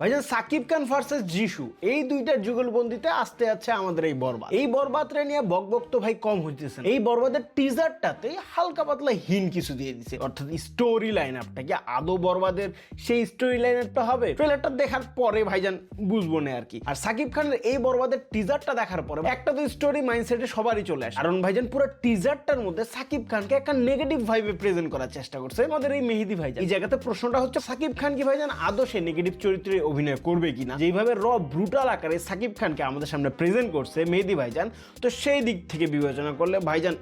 ভাইজান, সাকিব খান ভার্সেস যিশু এই দুইটার যুগলবন্দিতে আসতে আছে আমাদের এই বরবাদ। এই বরবাদরে নিয়ে বকবক তো ভাই কম হইতেছে এই বরবাদের টিজারটাতে হালকা পাতলা হিন কিছু দিয়ে দিছে। অর্থাৎ স্টোরি লাইন আপটা কি আদৌ বরবাদের সেই স্টোরি লাইন লাইনারটা হবে? ট্রেলারটা দেখার পরে ভাইজান বুঝব না আর কি। আর সাকিব খানের এই বরবাদের টিজারটা দেখার পরে একটা তো স্টোরি মাইন্ডসেটে সবারই চলে আসে। কারণ ভাইজান, পুরো টিজারটার মধ্যে সাকিব খানকে একটা নেগেটিভ ভাইবে প্রেজেন্ট করার চেষ্টা করছে আমাদের এই মেহেদি ভাইজান। এই জায়গাতে প্রশ্নটা হচ্ছে, সাকিব খান কি ভাইজান, আদৌ সে নেগেটিভ চরিত্রে অভিনয় করবে কিনা যেভাবে র ব্রুটাল আকারে সাকিব খানকে আমাদের সামনে প্রেজেন্ট করছে মেহেদি ভাইজান, তো সেই দিক থেকে বিবেচনা করলে ভাইজান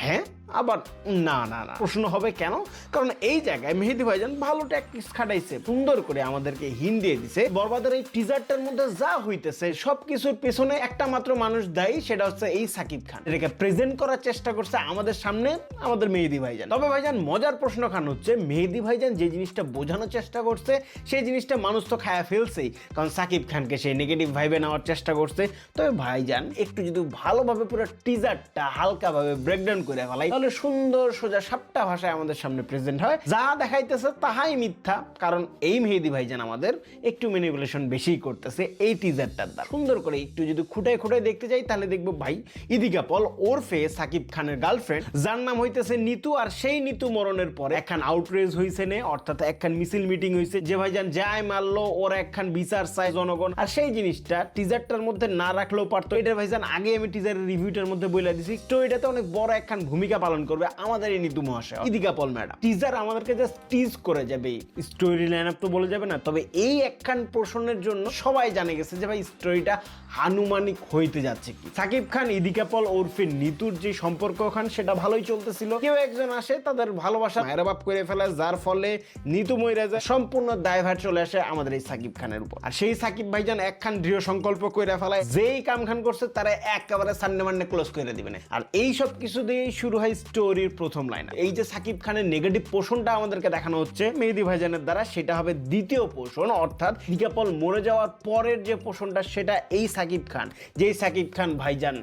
হ্যাঁ? আবার না না না। প্রশ্ন হবে কেন? কারণ এই জায়গায় মেহেদি ভাইজান ভালো ট্যাকটিক্স খাটাইছে, সুন্দর করে আমাদেরকে হিন দিয়ে দিছে। বরবাদের এই টিজারটার মধ্যে যা হইতেছে, সবকিছুর পেছনে একটা মাত্র মানুষ দায়ী, সেটা হচ্ছে এই সাকিব খান। এটাকে প্রেজেন্ট করার চেষ্টা করছে আমাদের সামনে আমাদের মেহেদি ভাইজান। তবে ভাইজান, মজার প্রশ্ন খান হচ্ছে, মেহেদি ভাইজান যে জিনিসটা বোঝানোর চেষ্টা করছে, সেই জিনিসটা মানুষ তো খায়া ফেলছেই। কারণ সাকিব খানকে সেই নেগেটিভ ভাইবে নেওয়ার চেষ্টা করছে। তবে ভাইজান, একটু যদি ভালোভাবে পুরো টিজারটা হালকাভাবে ব্রেকডাউন করে ফেলাই তাহলে সুন্দর সোজা সাপটা ভাষায় আমাদের সামনে প্রেজেন্ট হয়। যা দেখাইতেছে তাহাই মিথ্যা, কারণ এই মেহেদি ভাইজান আমাদের একটু ম্যানিপুলেশন বেশি করতেছে এই টিজারটার দ্বারা। সুন্দর করে একটু যদি খুঁটায় খুঁটায় দেখতে যাই, তাহলে দেখব ভাই, ইদিকা পল ওরফে সাকিব খানের গার্লফ্রেন্ড যার নাম হইতেছে নিতু, আর সেই নিতু মরণের পরে একখান আউটরেজ হয়েছে নে, অর্থাৎ একখান মিছিল মিটিং হয়েছে যে ভাইজান যায় মারলো, ওর একখান বিচার চায় জনগণ। আর সেই জিনিসটা টিজারটার মধ্যে না রাখলেও পারতো। এটা ভাইজান আগে আমি টিজারের রিভিউটার মধ্যে বলে দিছি। তো এটাতে অনেক বড় একখান ভূমিকা পালন করবে আমাদের এই নিতু মহাশয়। ইদিকা পল ম্যাডাম। টিজার আমাদেরকে জাস্ট টিজ করে যাবে। স্টোরি লাইন আপ তো বলে যাবে না, তবে এই একখান প্রশ্নের জন্য সবাই জানে গেছে যে ভাই স্টোরিটা হানুমানিক হইতে যাচ্ছে কি। সাকিব খান, ইদিকা পল, ওরফে নিতুর যে সম্পর্ক খান, সেটা ভালোই চলতেছিল। কেউ একজন আসে, তাদের ভালোবাসা মায়েরা বাপ করে ফেলে, যার ফলে নিতু মইরা যায়, সম্পূর্ণ দায়ভার চলে আসে আমাদের এই সাকিব খানের উপর। আর সেই সাকিব ভাইজান একখান দৃঢ় সংকল্প করে ফেলায়, যেই কাম খান করছে, তারা একেবারে সান্নে মান্নে ক্লোজ করে দিবেন আর এই সব কিছু দিয়েই শুরু হয় স্টোরির প্রথম লাইন এই যে সাকিব খানের নেগেটিভ পোষণটা আমাদেরকে দেখানো হচ্ছে, মেহেদি ভাইজানের দ্বারা, সেটা হবে দ্বিতীয় পোষণ, অর্থাৎ দিকাপল মরে যাওয়ার পরের যে পোষণটা, সেটা এই সাকিব খান। যেই সাকিব খান ভাইজান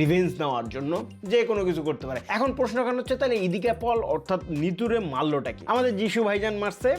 রিভেঞ্জ নেওয়ার জন্য যে কোনো কিছু করতে পারে। এখন প্রশ্ন কেন হচ্ছে, তাহলে ইদিকা পল, অর্থাৎ নিতুরে মারলোটা কি? আমাদের যিশু ভাইজান মারছে,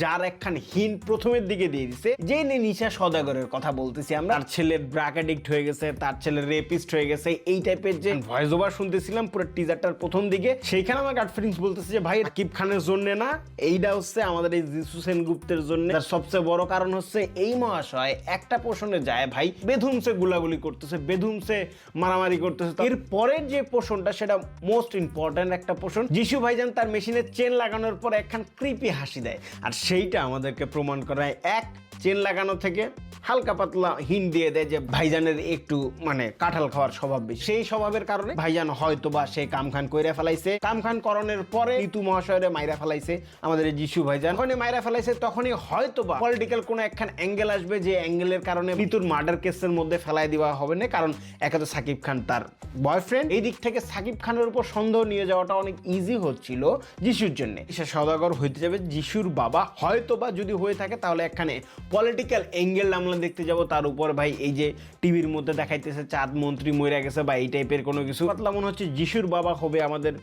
যার একখান হিন প্রথমের দিকে দিয়ে দিছে। যে নিয়ে নিশা সদাগরের কথা বলতেছি আমরা, তার ছেলের ব্রাক অ্যাডিক্ট হয়ে গেছে, তার ছেলে রেপিস্ট হয়ে গেছে, এই টাইপের যে ভয়েস ওভার শুনতেছিলাম, পুরো টিজারটার প্রথম দিকে, সেইখানে আমার গাট ফিলিংস বলতেছে যে, ভাই আকিব খানের জন্য না এইটা হচ্ছে আমাদের এই যিশু সেনগুপ্তের জন্য। তার সবচেয়ে বড় কারণ হচ্ছে এই মহাশয় একটা পোষণে যায়, ভাই বেধুমসে গুলাগুলি করতেছে বেধুমসে মারামারি করতেছে। এর পরের যে পোষণটা, সেটা মোস্ট ইম্পর্ট্যান্ট একটা পোষণ। যিশু ভাইজান তার মেশিনে চেন লাগানোর পর একখান কৃপি হাসি দেয়। আর সেইটা আমাদেরকে প্রমাণ করায় এক, চেন লাগানো থেকে হালকা পাতলা হিন দিয়ে দেয় যে ভাইজানের একটু মানে কাঁঠাল খাওয়ার স্বভাব বেশি। সেই স্বভাবের কারণে ভাইজান হয়তো বা সে কামখান কইরা ফেলাইছে। কামখান করণের পরে ঋতু মহাশয়ের মাইরা ফেলাইছে আমাদের যিশু ভাইজান। যখনই মাইরা ফেলাইছে, তখনই হয়তো বা পলিটিক্যাল কোনো একখান অ্যাঙ্গেল আসবে যে অ্যাঙ্গেলের কারণে ঋতুর মার্ডার কেসের মধ্যে ফেলাই দেওয়া হবে না। কারণ একে তো সাকিব খান তার বয়ফ্রেন্ড এই দিক থেকে সাকিব খানের উপর সন্দেহ নিয়ে যাওয়াটা অনেক ইজি হচ্ছিল যিশুর জন্য। সে সদাগর হইতে যাবে, যিশুর বাবা হয়তো বা যদি হয়ে থাকে, তাহলে একখানে পলিটিক্যাল অ্যাঙ্গেল আমরা দেখতে যাব, তার উপর ভাই এই যে টিভির মধ্যে দেখাইতেছে, চাঁদ মন্ত্রী মরে গেছে বা এই টাইপের কোনো কিছু। পাতলা মনে হচ্ছে যিশুর বাবা হবে আমাদের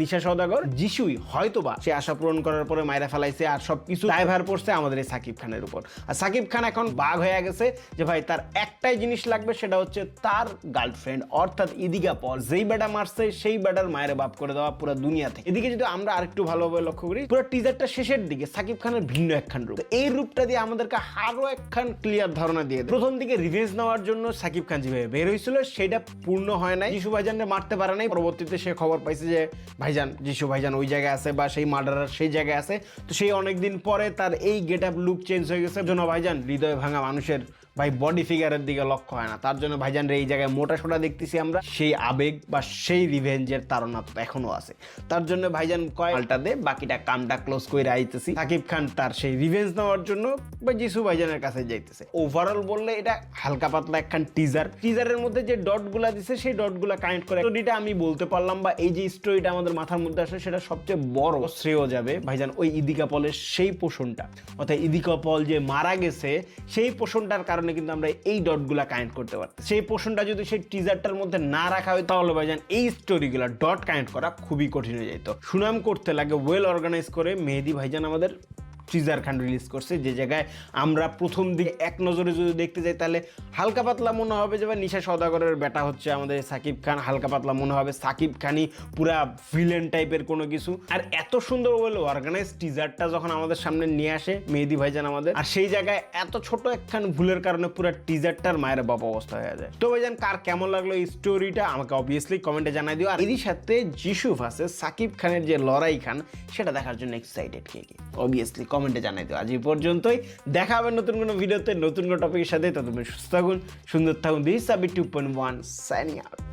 নিশা সদাগর যিশুই হয়তোবা সে আশা পূরণ করার পরে মায়েরা ফেলাইছে আর সবকিছু দায়ভার পড়ছে আমাদের এই সাকিব খানের উপর। আর সাকিব খান এখন বাঘ হয়ে গেছে যে ভাই তার একটাই জিনিস লাগবে, সেটা হচ্ছে তার গার্লফ্রেন্ড অর্থাৎ ইদিকা পল। যেই বেটা মারছে, সেই বেটার মায়ের বাপ করে দেওয়া পুরো দুনিয়া থেকে। এদিকে যদি আমরা আরেকটু ভালোভাবে লক্ষ্য করি, পুরো টিজারটা শেষের দিকে সাকিব খানের ভিন্ন একখান রূপ। এই রূপটা দিয়ে আমাদেরকে আরও একখান ক্লিয়ার ধারণা দিয়ে। প্রথম দিকে রিভেঞ্জ নেওয়ার জন্য সাকিব খান যেভাবে বের হয়েছিল, সেটা পূর্ণ হয় নাই। যিশু ভাইজানকে মারতে পারে নাই। পরবর্তীতে সে খবর পাইছে যে, ভাইজান যিশু ভাইজান ওই জায়গায় আছে বা সেই মার্ডারার সেই জায়গায় আছে। তো সেই অনেকদিন পরে তার এই গেট আপ লুক চেঞ্জ হয়ে গেছে। জন্য ভাইজান, হৃদয় ভাঙা মানুষের ভাই বডি ফিগারের দিকে লক্ষ্য হয় না। তার জন্য ভাইজান রে, এই জায়গায় মোটা সোটা দেখতেছি আমরা। সেই আবেগ বা সেই রিভেঞ্জের তারা এখনও আছে। তার জন্য ভাইজান কয় পাল্টা দে বাকিটা কামটা ক্লোজ করে আইতেছি। সাকিব খান তার সেই রিভেঞ্জ নেওয়ার জন্য বা যিশু ভাইজানের কাছে যাইতেছে। ওভারঅল বললে এটা হালকা পাতলা একখান টিজার টিজারের মধ্যে যে ডটগুলা দিছে, সেই ডটগুলা কানেক্ট করে স্টোরিটা আমি বলতে পারলাম বা এই যে স্টোরিটা আমাদের মাথার মধ্যে আসে, সেটা সবচেয়ে বড় শ্রেয় যাবে ভাইজান ওই ইদিকা পলের সেই পোষণটা। অর্থাৎ ইদিকা পল যে মারা গেছে, সেই পোষণটার কারণে কিন্তু আমরা এই ডটগুলা কানেক্ট করতে পারতাম। সেই পোর্শনটা যদি সেই টিজারটার মধ্যে না রাখা হয়, তাহলে ভাইজান এই স্টোরিগুলো ডট কানেক্ট করা খুবই কঠিন হয়ে যেত সুনাম করতে লাগে ওয়েল অর্গানাইজ করে মেহেদি ভাইজান আমাদের টিজার খান রিলিজ করছে, যে জায়গায় আমরা প্রথম দিকে এক নজরে যদি দেখতে যাই, তাহলে হালকা পাতলা মনে হবে যে নিশা সদাগরের বেটা হচ্ছে আমাদের সাকিব খান, হালকা পাতলা মনে হবে সাকিব খানই পুরা ভিলেন টাইপের কোনো কিছু। আর এত সুন্দর ওয়েল অর্গানাইজ টিজারটা যখন আমাদের সামনে নিয়ে আসে, মেহেদি ভাইজান আমাদের, আর সেই জায়গায় এত ছোট একখান ভুলের কারণে পুরো টিজারটার মায়ের বাপ অবস্থা হয়ে যায়। তো ভাইজান, কার কেমন লাগল এই স্টোরিটা আমাকে অবভিয়াসলি কমেন্টে জানাই দিও। আর এরই সাথে যিশু ভার্সেস সাকিব খানের যে লড়াই খান, সেটা দেখার জন্য এক্সাইটেড কে কে? অবভিয়াসলি কমেন্টে জানাই দিও। আজ এই পর্যন্তই। দেখা হবে নতুন কোনো ভিডিওতে, নতুন কোনো টপিকের সাথে। ততক্ষণ সুস্থ থাকুন, সুন্দর থাকুন। দিস সাবি two point one signing out